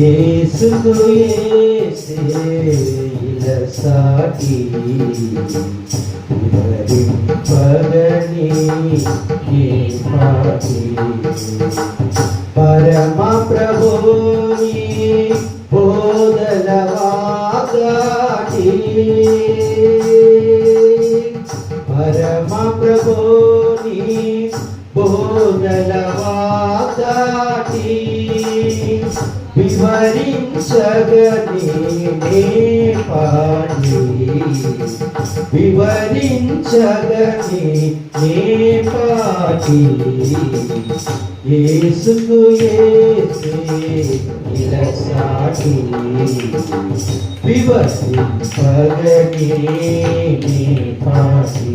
యేసుకు యేసే ఇలసాటి వివరింపగని ఏ పాటి. పరమ ప్రభుని బోధల పరమ ప్రభుని బోధల వివరించగని నే వివరించగని నే పాటి యేసుకు యేసే వివరించగని నే పాటి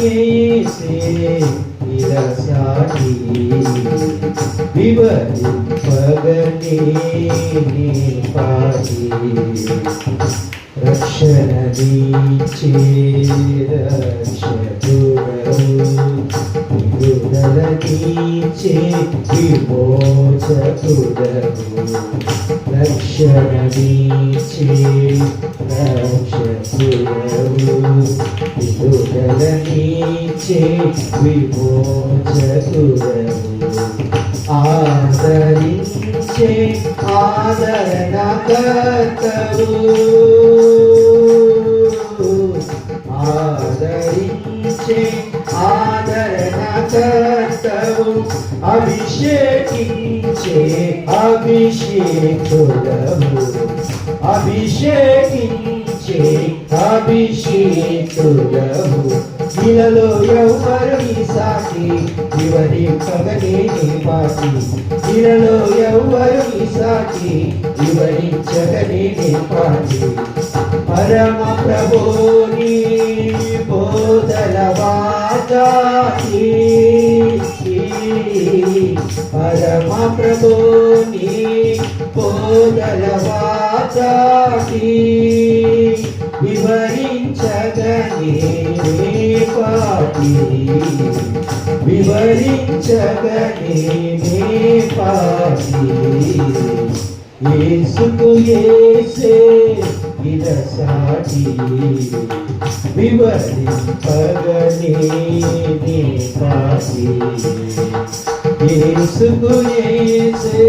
ఏసే యేసే ఇలసాటి వివరింపగనే పాటి రక్షణ నీచే రక్షకుడవు విడుదల నీచే విమోచకుడవు రక్షణ నీచే విమోచకుడవు ఆదరించే ఆదరణకర్తవు ఆదరించే ఆదరణకర్తవు అభిషేకించే అభిషేకులము అభిషేకించే అభిషేకులము ఇలలో ఎవరు ఈ సాకి ఇవరి పగనే పాకి ఇలలో ఎవరు ఈ సాకి ఇవరి జగనే పాకి పరమ ప్రభుని బోధల వాచాకి పరమ ప్రభుని బోధల వాటి వివరించగనే పాటి వివరించగనే పాటి యేసుకు యేసే ఇదసాటి వివరింపగనే పాటి యేసుకు యేసే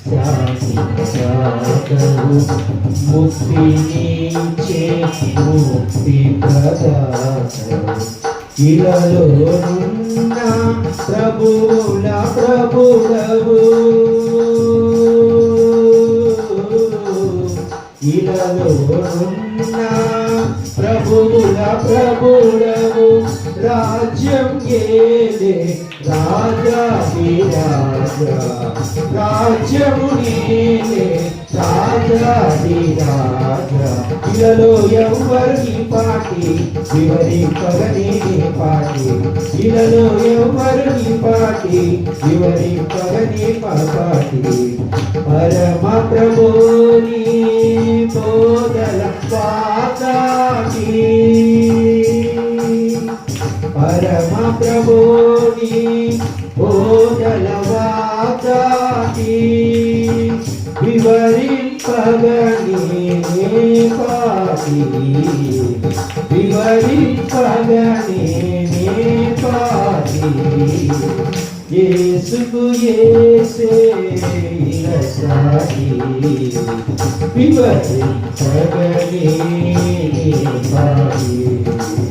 పాటి ముక్తి ప్రదాతవు ముక్తి ప్రదాతవు. ఇలలో ప్రభువుల రాజ్యం ఏదే రాజా రాజా రాజ్యము నీదే రాజా రాజా ఇలలో ఎవరి పాటి వివరింపగని పాటి ఇలలో ఎవరి పాటి వివరింపగని పాటి పరమ ప్రభుని బోధల పాటి ప్రభుని బోధల వాటి వివరింపగని పాటి. వివరింపగని పాటి. యేసుకు యేసే ఇలసాటి వివరింపగని పాటి.